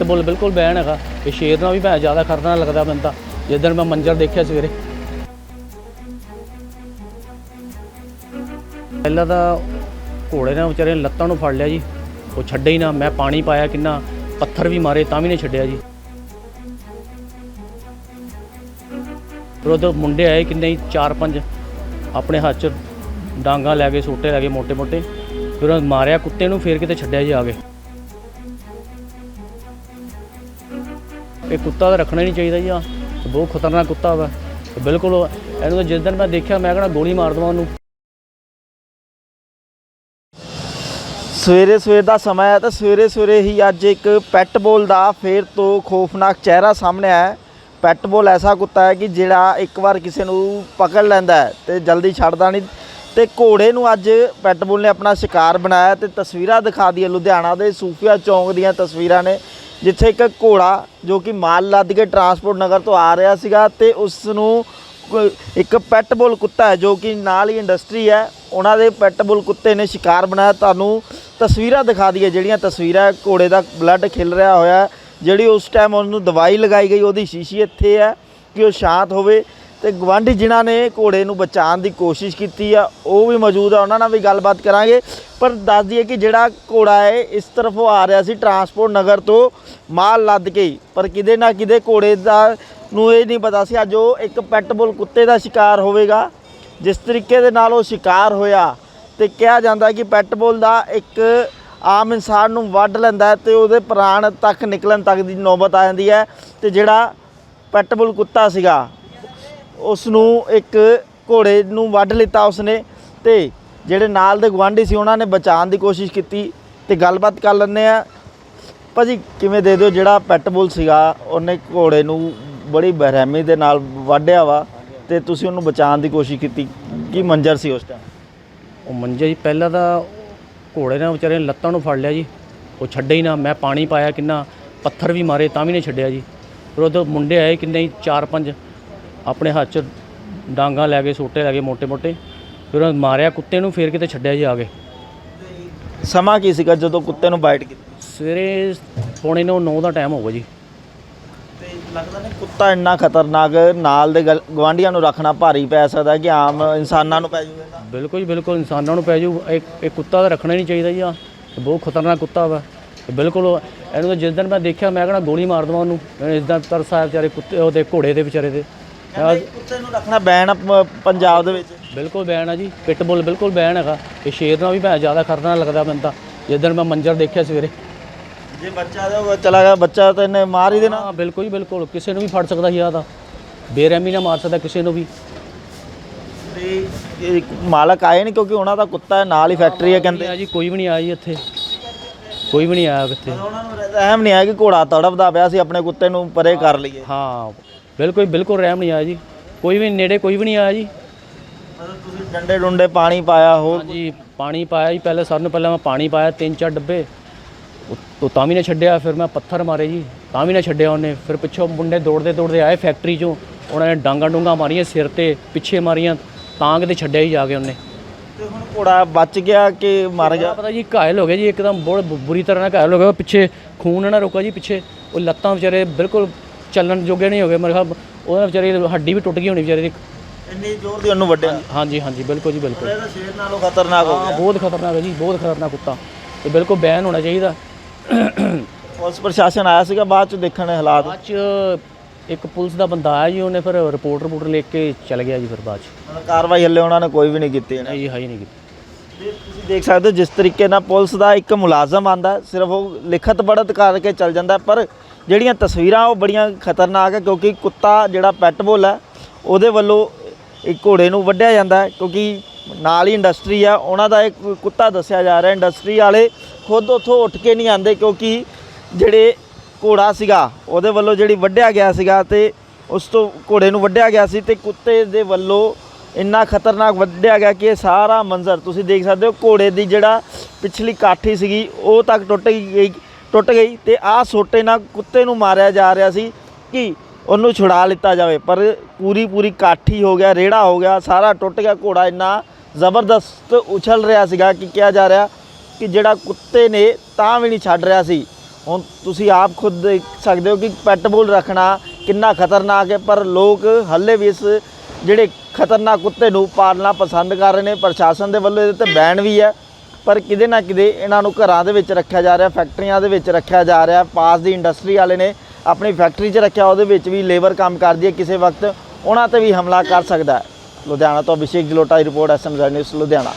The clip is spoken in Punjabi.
ਤੇ ਬੁੱਲ ਬਿਲਕੁਲ ਬੈਣ ਹੈਗਾ। ਇਹ ਸ਼ੇਰ ਨਾਲ ਵੀ ਭੈ ਜ਼ਿਆਦਾ ਖਤਰਨਾਕ ਲੱਗਦਾ ਮੈਨੂੰ ਤਾਂ। ਜਿੱਦਣ ਮੈਂ ਮੰਜ਼ਰ ਦੇਖਿਆ ਸਵੇਰੇ। ਪਹਿਲਾਂ ਤਾਂ ਘੋੜੇ ਨੇ ਵਿਚਾਰੇ ਲੱਤਾਂ ਨੂੰ ਫੜ ਲਿਆ ਜੀ। ਉਹ ਛੱਡੇ ਹੀ ਨਾ। ਮੈਂ ਪਾਣੀ ਪਾਇਆ ਕਿੰਨਾ ਪੱਥਰ ਵੀ ਮਾਰੇ, ਤਾਂ ਵੀ ਨਹੀਂ ਛੱਡਿਆ ਜੀ। ਫਿਰ ਉਹਦੇ ਮੁੰਡੇ ਆਏ ਕਿੰਨੇ ਹੀ 4-5 ਆਪਣੇ ਹੱਥ 'ਚ ਡਾਂਗਾ ਲੈ ਕੇ ਸੋਟੇ ਲੈ ਕੇ ਮੋٹے-ਮੋٹے ਫਿਰ ਉਹ ਮਾਰਿਆ, ਕੁੱਤੇ ਨੂੰ ਫੇਰ ਕਿਤੇ ਛੱਡਿਆ ਜੀ ਆ ਗਏ ਇਹ ਕੁੱਤਾ ਤਾਂ ਰੱਖਣਾ ਨਹੀਂ ਚਾਹੀਦਾ ਜੀ ਆ ਬਹੁਤ ਖਤਰਨਾਕ ਕੁੱਤਾ ਵਾ। ਬਿਲਕੁਲ ਇਹਨੂੰ ਤਾਂ ਜਿਸ ਦਿਨ ਮੈਂ ਦੇਖਿਆ, ਮੈਂ ਕਹਣਾ ਗੋਲੀ ਮਾਰ ਦਵਾਂ ਉਹਨੂੰ। ਸਵੇਰੇ ਸਵੇਰ ਦਾ ਸਮਾਂ ਹੈ ਤਾਂ ਸਵੇਰੇ ਸਵੇਰੇ ਹੀ ਅੱਜ ਇੱਕ ਪੈਟਬੋਲ ਦਾ ਫੇਰ ਤੋਂ ਖੌਫਨਾਕ ਚਿਹਰਾ ਸਾਹਮਣੇ ਆਇਆ ਪੈਟਬੋਲ ਐਸਾ ਕੁੱਤਾ ਹੈ ਕਿ ਜਿਹੜਾ ਇੱਕ ਵਾਰ ਕਿਸੇ ਨੂੰ ਪਕੜ ਲੈਂਦਾ ਹੈ ਤੇ ਜਲਦੀ ਛੱਡਦਾ ਨਹੀਂ। ਤੇ ਘੋੜੇ ਨੂੰ ਅੱਜ ਪੈਟਬੋਲ ਨੇ ਆਪਣਾ ਸ਼ਿਕਾਰ ਬਣਾਇਆ ਤੇ ਤਸਵੀਰਾਂ ਦਿਖਾ ਦਈਏ ਲੁਧਿਆਣਾ ਦੇ ਸੂਫੀਆ ਚੌਂਕ ਦੀਆਂ ਤਸਵੀਰਾਂ ਨੇ। ਜਿੱਥੇ ਇੱਕ ਘੋੜਾ ਜੋ ਕਿ ਮਾਲ ਲੱਦ ਕੇ ਟਰਾਂਸਪੋਰਟ ਨਗਰ ਤੋਂ ਆ ਰਿਹਾ ਸੀਗਾ ਤੇ ਉਸ ਨੂੰ ਇੱਕ ਪੈਟ ਬੁੱਲ ਕੁੱਤਾ ਹੈ ਜੋ ਕਿ ਨਾਲ ਹੀ ਇੰਡਸਟਰੀ ਹੈ, ਉਹਨਾਂ ਦੇ ਪੈਟ ਬੁੱਲ ਕੁੱਤੇ ਨੇ ਸ਼ਿਕਾਰ ਬਣਾਇਆ। ਤੁਹਾਨੂੰ ਤਸਵੀਰਾਂ ਦਿਖਾ ਦਈਏ, ਜਿਹੜੀਆਂ ਤਸਵੀਰਾਂ ਘੋੜੇ ਦਾ ਬਲੱਡ ਖਿਲ ਰਿਹਾ ਹੋਇਆ ਜਿਹੜੀ ਉਸ ਟਾਈਮ ਉਹਨੂੰ ਦਵਾਈ ਲਗਾਈ ਗਈ, ਉਹਦੀ ਸ਼ੀਸ਼ੀ ਇੱਥੇ ਹੈ ਕਿ ਉਹ ਸ਼ਾਂਤ ਹੋਵੇ। ਤੇ ਗਵਾਂਢੀ ਜਿਨ੍ਹਾਂ ਨੇ ਘੋੜੇ ਨੂੰ ਬਚਾਉਣ ਦੀ ਕੋਸ਼ਿਸ਼ ਕੀਤੀ ਆ, ਉਹ ਵੀ ਮੌਜੂਦ ਆ, ਉਹਨਾਂ ਨਾਲ ਵੀ ਗੱਲਬਾਤ ਕਰਾਂਗੇ। ਪਰ ਦੱਸ ਦਈਏ ਕਿ ਜਿਹੜਾ ਘੋੜਾ ਹੈ, ਇਸ ਤਰਫੋਂ ਆ ਰਿਹਾ ਸੀ ਟਰਾਂਸਪੋਰਟ ਨਗਰ ਤੋਂ ਮਾਲ ਲੱਦ ਕੇ ਪਰ ਕਿਤੇ ਨਾ ਕਿਤੇ ਘੋੜੇ ਦਾ ਨੂੰ ਇਹ ਨਹੀਂ ਪਤਾ ਸੀ, ਅੱਜ ਉਹ ਇੱਕ ਪੈਟ ਕੁੱਤੇ ਦਾ ਸ਼ਿਕਾਰ ਹੋਵੇਗਾ। ਜਿਸ ਤਰੀਕੇ ਦੇ ਨਾਲ ਉਹ ਸ਼ਿਕਾਰ ਹੋਇਆ ਤੇ ਕਿਹਾ ਜਾਂਦਾ ਕਿ ਪੈਟ ਦਾ ਇੱਕ ਆਮ ਇਨਸਾਨ ਨੂੰ ਵੱਢ ਲੈਂਦਾ ਹੈ ਤੇ ਉਹਦੇ ਪ੍ਰਾਣ ਤੱਕ ਨਿਕਲਣ ਤੱਕ ਦੀ ਨੌਬਤ ਆ ਜਾਂਦੀ ਹੈ। ਤੇ ਜਿਹੜਾ ਪੈਟਬੁਲ ਕੁੱਤਾ ਸੀਗਾ ਉਸ ਨੂੰ ਇੱਕ ਘੋੜੇ ਨੂੰ ਵੱਢ ਲਿੱਤਾ ਉਸਨੇ ਤੇ ਜਿਹੜੇ ਨਾਲ ਦੇ ਗਵਾਂਢੀ ਸੀ ਉਹਨਾਂ ਨੇ ਬਚਾਉਣ ਦੀ ਕੋਸ਼ਿਸ਼ ਕੀਤੀ ਤੇ ਗੱਲਬਾਤ ਕਰ ਲੈਂਦੇ ਆ ਭਾਜੀ, ਕਿਵੇਂ ਦੇ ਦਿਓ? ਜਿਹੜਾ ਪੈਟਬੁੱਲ ਸੀਗਾ, ਉਹਨੇ ਘੋੜੇ ਨੂੰ ਬੜੀ ਬਹਿਰਮੀ ਦੇ ਨਾਲ ਵਾਢਿਆ ਵਾ ਤੇ ਤੁਸੀਂ ਉਹਨੂੰ ਬਚਾਉਣ ਦੀ ਕੋਸ਼ਿਸ਼ ਕੀਤੀ। ਕੀ ਮੰਜ਼ਰ ਸੀ ਉਸ ਟਾਈਮ ਉਹ ਮੰਜਰ ਜੀ, ਪਹਿਲਾਂ ਤਾਂ ਘੋੜੇ ਨੇ ਵਿਚਾਰੇ ਨੇ ਲੱਤਾਂ ਨੂੰ ਫੜ ਲਿਆ ਜੀ। ਉਹ ਛੱਡੇ ਹੀ ਨਾ, ਮੈਂ ਪਾਣੀ ਪਾਇਆ ਕਿੰਨਾ, ਪੱਥਰ ਵੀ ਮਾਰੇ ਤਾਂ ਵੀ ਨਹੀਂ ਛੱਡਿਆ ਜੀ। ਫਿਰ ਉਦੋਂ ਮੁੰਡੇ ਆਏ ਕਿੰਨੇ ਹੀ ਚਾਰ ਪੰਜ ਆਪਣੇ ਹੱਥ 'ਚ ਡਾਂਗਾ ਲੈ ਕੇ ਸੋਟੇ ਲੈ ਕੇ ਮੋਟੇ-ਮੋਟੇ ਫਿਰ ਉਹਨਾਂ ਮਾਰਿਆ ਕੁੱਤੇ ਨੂੰ ਫਿਰ ਕਿਤੇ ਛੱਡਿਆ ਜੀ ਆ ਕੇ। ਸਮਾਂ ਕੀ ਸੀਗਾ ਜਦੋਂ ਕੁੱਤੇ ਨੂੰ ਬਾਈਟ ਕੀਤੀ? ਸਵੇਰੇ ਪੌਣੇ ਨੂੰ 9 ਦਾ ਟਾਈਮ ਹੋਊਗਾ ਜੀ। ਤੇ ਲੱਗਦਾ ਨੇ ਕੁੱਤਾ ਇੰਨਾ ਖਤਰਨਾਕ ਨਾਲ ਦੇ ਗਵਾਂਢੀਆਂ ਨੂੰ ਰੱਖਣਾ ਭਾਰੀ ਪੈ ਸਕਦਾ ਕਿ ਆਮ ਇਨਸਾਨਾਂ ਨੂੰ ਪੈ ਜੂਗਾ ਬਿਲਕੁਲ ਜੀ ਬਿਲਕੁਲ ਇਨਸਾਨਾਂ ਨੂੰ ਪੈ ਜੂ। ਇੱਕ ਇੱਕ ਕੁੱਤਾ ਤਾਂ ਰੱਖਣਾ ਹੀ ਨਹੀਂ ਚਾਹੀਦਾ ਜੀ ਆ ਬਹੁਤ ਖਤਰਨਾਕ ਕੁੱਤਾ ਵਾ। ਬਿਲਕੁਲ ਇਹਨੂੰ ਤਾਂ ਜਿਸ ਦਿਨ ਮੈਂ ਦੇਖਿਆ ਮੈਂ ਕਹਣਾ ਗੋਲੀ ਮਾਰ ਦਵਾਂ ਉਹਨੂੰ। ਇਸ ਤਰ੍ਹਾਂ ਤਰਸ ਵਿਚਾਰੇ ਕੁੱਤੇ ਉਹਦੇ ਘੋੜੇ ਦੇ ਵਿਚਾਰੇ ਦੇ। ਮੈਂ ਕੁੱਤੇ ਨੂੰ ਰੱਖਣਾ ਬੈਨ ਪੰਜਾਬ ਦੇ ਵਿੱਚ। ਬਿਲਕੁਲ ਬੈਨ ਆ ਜੀ ਪਿਟਬੁਲ ਬਿਲਕੁਲ ਬੈਨ ਹੈਗਾ। ਇਹ ਸ਼ੇਰ ਨਾਲ ਵੀ ਭੈ ਜ਼ਿਆਦਾ ਖਤਰਨਾਕ ਲੱਗਦਾ ਮੈਨੂੰ ਤਾਂ। ਜਿਸ ਦਿਨ ਮੈਂ ਮੰਜ਼ਰ ਦੇਖਿਆ ਸਵੇਰੇ। ਜੇ ਬੱਚਾ ਦੇ ਉਹ ਚਲਾ ਗਿਆ ਬੱਚਾ ਤਾਂ ਇਹਨੇ ਮਾਰ ਹੀ ਦੇਣਾ। ਹਾਂ ਬਿਲਕੁਲ ਜੀ ਬਿਲਕੁਲ। ਕਿਸੇ ਨੂੰ ਵੀ ਫੜ ਸਕਦਾ ਸੀ ਆ ਤਾਂ। ਬੇਰਹਿਮੀ ਨਾਲ ਮਾਰ ਸਕਦਾ ਕਿਸੇ ਨੂੰ ਵੀ। ਤੇ ਇਹ ਮਾਲਕ ਆਏ ਨਹੀਂ ਕਿਉਂਕਿ ਉਹਨਾਂ ਦਾ ਕੁੱਤਾ ਹੈ, ਨਾਲ ਹੀ ਫੈਕਟਰੀ ਹੈ ਕਹਿੰਦੇ। ਆ ਜੀ ਕੋਈ ਵੀ ਨਹੀਂ ਆਇਆ ਜੀ ਇੱਥੇ। ਕੋਈ ਵੀ ਨਹੀਂ ਆਇਆ ਕਿੱਥੇ। ਉਹਨਾਂ ਨੂੰ ਅਹਿਮ ਨਹੀਂ ਹੈ ਕਿ ਘੋੜਾ ਤੜਫਦਾ ਪਿਆ ਸੀ ਆਪਣੇ ਕੁੱਤੇ ਨੂੰ ਪਰੇ ਕਰ ਲਈਏ। ਹਾਂ। ਬਿਲਕੁਲ ਬਿਲਕੁਲ ਰਹਿਮ ਨਹੀਂ ਆਇਆ ਜੀ। ਕੋਈ ਵੀ ਨੇੜੇ ਕੋਈ ਵੀ ਨਹੀਂ ਆਇਆ ਜੀ। ਮਤਲਬ ਤੁਸੀਂ ਡੰਡੇ ਡੁੰਡੇ ਪਾਣੀ ਪਾਇਆ ਹੋਰ ਹਾਂਜੀ ਪਾਣੀ ਪਾਇਆ ਜੀ। ਪਹਿਲੇ ਸਰ ਨੂੰ ਪਹਿਲਾਂ ਮੈਂ ਪਾਣੀ ਪਾਇਆ ਤਿੰਨ ਚਾਰ ਡੱਬੇ। ਉਹ- ਤਾਂ ਵੀ ਨਾ ਛੱਡਿਆ ਫਿਰ ਮੈਂ ਪੱਥਰ ਮਾਰੇ ਜੀ। ਤਾਂ ਵੀ ਨਾ ਛੱਡਿਆ ਉਹਨੇ। ਫਿਰ ਪਿੱਛੋਂ ਮੁੰਡੇ ਦੌੜਦੇ ਦੌੜਦੇ ਆਏ ਫੈਕਟਰੀ ਚੋਂ। ਉਹਨਾਂ ਨੇ ਡਾਂਗਾ ਡੂੰਗਾ ਮਾਰੀਆਂ ਸਿਰ ਤੇ ਪਿੱਛੇ ਮਾਰੀਆਂ ਤਾਂ ਕਿਤੇ ਛੱਡਿਆ ਹੀ ਜਾ ਕੇ ਉਹਨੇ। ਤੇ ਹੁਣ ਘੋੜਾ ਬਚ ਗਿਆ ਕਿ ਮਰ ਗਿਆ? ਪਤਾ ਜੀ ਘਾਇਲ ਹੋ ਗਿਆ ਜੀ। ਇੱਕਦਮ ਬਹੁਤ ਬੁਰੀ ਤਰ੍ਹਾਂ ਨਾਲ ਘਾਇਲ ਹੋ ਗਿਆ। ਪਿੱਛੇ ਖੂਨ ਨਾ ਰੁਕਾ ਜੀ ਪਿੱਛੇ। ਉਹ ਲੱਤਾਂ ਵਿਚਾਰੇ ਬਿਲਕੁਲ ਚੱਲਣ ਜੋਗੇ ਨਹੀਂ ਹੋ ਗਏ ਮੇਰੇ ਖਿਆਲ ਉਹਦਾ ਵਿਚਾਰੀ ਦੀ ਹੱਡੀ ਵੀ ਟੁੱਟ ਗਈ ਹੋਣੀ ਵਿਚਾਰੇ ਦੀ। ਇੰਨੀ ਜ਼ੋਰ ਦੀ ਉਹਨੂੰ ਵੱਢਿਆ? ਹਾਂਜੀ ਹਾਂਜੀ ਬਿਲਕੁਲ ਜੀ ਬਿਲਕੁਲ। ਇਹਦਾ ਸ਼ੇਰ ਨਾਲੋਂ ਖਤਰਨਾਕ ਹੋ ਹਾਂ ਬਹੁਤ ਖਤਰਨਾਕ ਹੈ ਜੀ ਬਹੁਤ ਖਤਰਨਾਕ ਕੁੱਤਾ। ਤੇ ਬਿਲਕੁਲ ਬੈਨ ਹੋਣਾ ਚਾਹੀਦਾ। ਪੁਲਿਸ ਪ੍ਰਸ਼ਾਸਨ ਆਇਆ ਸੀਗਾ ਬਾਅਦ ਚ ਦੇਖਣ ਹਾਲਾਤ? ਬਾਅਦ ਚ ਇੱਕ ਪੁਲਿਸ ਦਾ ਬੰਦਾ ਆਇਆ ਜੀ ਉਹਨੇ ਫਿਰ ਰਿਪੋਰਟ ਰਿਪੋਰਟ ਲਿਖ ਕੇ ਚਲ ਗਿਆ ਜੀ ਫਿਰ ਬਾਅਦ ਚ। ਕਾਰਵਾਈ ਹੱਲੇ ਉਹਨਾਂ ਨੇ ਕੋਈ ਵੀ ਨਹੀਂ ਕੀਤੀ ਨਹੀਂ ਜੀ ਹੈ ਹੀ ਨਹੀਂ ਕੀਤੀ। ਤੇ ਤੁਸੀਂ ਦੇਖ ਸਕਦੇ ਹੋ ਜਿਸ ਤਰੀਕੇ ਨਾਲ ਪੁਲਿਸ ਦਾ ਇੱਕ ਮੁਲਾਜ਼ਮ ਆਂਦਾ ਸਿਰਫ ਉਹ ਲਿਖਤ ਪੜਤ ਕਰਕੇ ਚੱਲ ਜਾਂਦਾ ਹੈ, ਪਰ ਜਿਹੜੀਆਂ ਤਸਵੀਰਾਂ ਉਹ ਬੜੀਆਂ ਖਤਰਨਾਕ ਹੈ, ਕਿਉਂਕਿ ਕੁੱਤਾ ਜਿਹੜਾ ਪੈਟ ਬੁੱਲ ਹੈ, ਉਹਦੇ ਵੱਲੋਂ ਇੱਕ ਘੋੜੇ ਨੂੰ ਵੱਢਿਆ ਜਾਂਦਾ ਕਿਉਂਕਿ ਨਾਲ ਹੀ ਇੰਡਸਟਰੀ ਆ ਉਹਨਾਂ ਦਾ ਇੱਕ ਕੁੱਤਾ ਦੱਸਿਆ ਜਾ ਰਿਹਾ ਇੰਡਸਟਰੀ ਵਾਲੇ ਖੁਦ ਉੱਥੋਂ ਉੱਠ ਕੇ ਨਹੀਂ ਆਂਦੇ ਕਿਉਂਕਿ ਜਿਹੜੇ ਘੋੜਾ ਸੀਗਾ, ਉਹਦੇ ਵੱਲੋਂ ਜਿਹੜੀ ਵੱਢਿਆ ਗਿਆ ਸੀਗਾ ਤੇ ਉਸ ਤੋਂ ਘੋੜੇ ਨੂੰ ਵੱਢਿਆ ਗਿਆ ਸੀ ਤੇ ਕੁੱਤੇ ਦੇ ਵੱਲੋਂ ਇੰਨਾ ਖਤਰਨਾਕ ਵੱਢਿਆ ਗਿਆ ਕਿ ਇਹ ਸਾਰਾ ਮੰਜ਼ਰ, ਤੁਸੀਂ ਦੇਖ ਸਕਦੇ ਹੋ ਘੋੜੇ ਦੀ ਜਿਹੜਾ ਪਿਛਲੀ ਕਾਠੀ ਸੀਗੀ, ਉਹ ਤੱਕ ਟੁੱਟ ਗਈ ਟੁੱਟ ਗਈ ਤੇ ਆਹ ਸੋਟੇ ਨਾਲ ਕੁੱਤੇ ਨੂੰ ਮਾਰਿਆ ਜਾ ਰਿਹਾ ਸੀ ਕਿ ਉਹਨੂੰ ਛੁਡਾ ਲਿੱਤਾ ਜਾਵੇ। ਪਰ ਪੂਰੀ ਪੂਰੀ ਕਾਠੀ ਹੋ ਗਿਆ, ਰੇੜਾ ਹੋ ਗਿਆ, ਸਾਰਾ ਟੁੱਟ ਗਿਆ, ਘੋੜਾ ਇੰਨਾ ਜ਼ਬਰਦਸਤ ਉਛਲ ਰਿਹਾ ਸੀਗਾ ਕਿ ਕਿਹਾ ਜਾ ਰਿਹਾ ਕਿ ਜਿਹੜਾ ਕੁੱਤੇ ਨੇ ਤਾਂ ਵੀ ਨਹੀਂ ਛੱਡ ਰਿਹਾ ਸੀ। ਹੁਣ ਤੁਸੀਂ ਆਪ ਖੁਦ ਦੇਖ ਸਕਦੇ ਹੋ ਕਿ ਪੈਟ ਬੁੱਲ ਰੱਖਣਾ ਕਿੰਨਾ ਖਤਰਨਾਕ ਹੈ, ਪਰ ਲੋਕ ਹੱਲੇ ਵੀ ਇਸ ਜਿਹੜੇ ਖਤਰਨਾਕ ਕੁੱਤੇ ਨੂੰ ਪਾਲਣਾ ਪਸੰਦ ਕਰ ਰਹੇ ਨੇ। ਪ੍ਰਸ਼ਾਸਨ ਦੇ ਵੱਲੋਂ ਇਹਦੇ ਤੇ ਬੈਨ ਵੀ ਹੈ। ਪਰ ਕਿਤੇ ਨਾ ਕਿਤੇ ਇਹਨਾਂ ਨੂੰ ਘਰਾਂ ਦੇ ਵਿੱਚ ਰੱਖਿਆ ਜਾ ਰਿਹਾ, ਫੈਕਟਰੀਆਂ ਦੇ ਵਿੱਚ ਰੱਖਿਆ ਜਾ ਰਿਹਾ। ਪਾਸ ਦੀ ਇੰਡਸਟਰੀ ਵਾਲੇ ਨੇ ਆਪਣੀ ਫੈਕਟਰੀ 'ਚ ਰੱਖਿਆ, ਉਹਦੇ ਵਿੱਚ ਵੀ ਲੇਬਰ ਕੰਮ ਕਰਦੀ ਹੈ ਕਿਸੇ ਵਕਤ। ਉਹਨਾਂ ਤੇ ਵੀ ਹਮਲਾ ਕਰ ਸਕਦਾ ਹੈ। ਲੁਧਿਆਣਾ ਤੋਂ ਅਭਿਸ਼ੇਕ ਜਲੋਟਾ ਦੀ ਰਿਪੋਰਟ ਐਸਐਮਜ਼ੈਡ ਨਿਊਜ਼, ਲੁਧਿਆਣਾ।